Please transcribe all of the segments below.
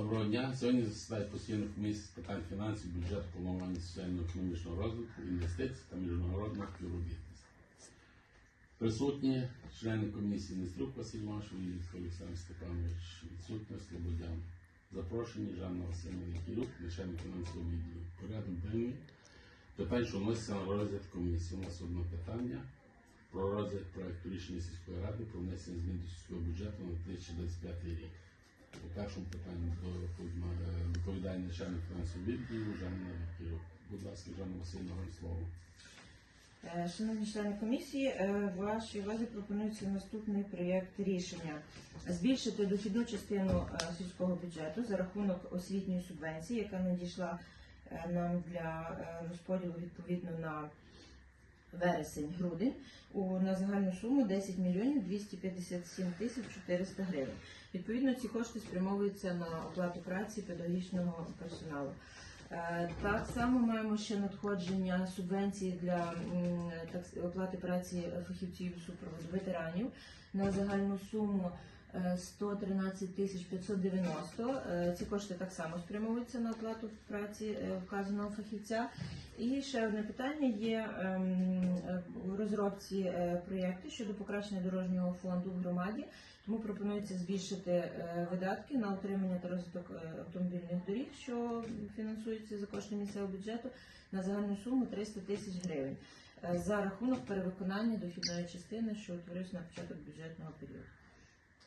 Доброго дня. Сьогодні засідає постійна комісія з питань фінансів, бюджету, планування соціально-економічного розвитку, інвестицій та міжнародного співробітництва. Присутні члени комісії Неструк Василь Машовий, Олександр Степанович, відсутня Слободян. Запрошені Жанна Васильівна Кірюк, начальник фінансового відділу. Порядок денний. Питань, що вноситься на розгляд комісії. У нас одне питання про розгляд проекту рішення сільської ради про внесення змін до сільського бюджету на 2025 рік. По першому питанню доповідає- начальник фінансового відділу Жанна Кірюк. Будь ласка, Жанна Васильівна, вам слово. Е, Шановні члени комісії, е, вашій увазі пропонується наступний проєкт рішення збільшити дохідну частину е, сільського бюджету за рахунок освітньої субвенції, яка надійшла нам для розподілу відповідно на вересень-грудень на загальну суму 10 мільйонів 257 тисяч 400 гривень. Відповідно, ці кошти спрямовуються на оплату праці педагогічного персоналу. Е, Так само маємо ще надходження субвенції для оплати праці фахівців супроводу ветеранів на загальну суму 113 тисяч 590. Е, Ці кошти так само спрямовуються на оплату праці е, вказаного фахівця. І ще одне питання є ем, е, у розробці е, проєкту щодо покращення дорожнього фонду в громаді. Тому пропонується збільшити е, видатки на утримання та розвиток е, автомобільних доріг, що фінансуються за кошти місцевого бюджету, на загальну суму 300 тисяч гривень е, за рахунок перевиконання дохідної частини, що утворився на початок бюджетного періоду.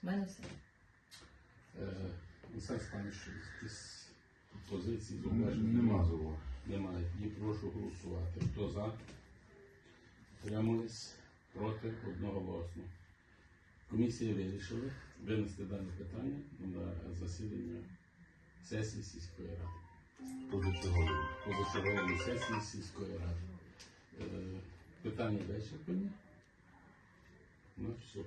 У мене все. Е, Олександр Степанович, якісь позиції Нема зауваження? Немає. Тоді прошу голосувати. Хто за? Тримались проти одноголосно. Комісія вирішила винести дане питання на засідання сесії сільської ради. Позачерговий. Позачергової сесії сільської ради. Е, Питання вичерпані. Ну, все.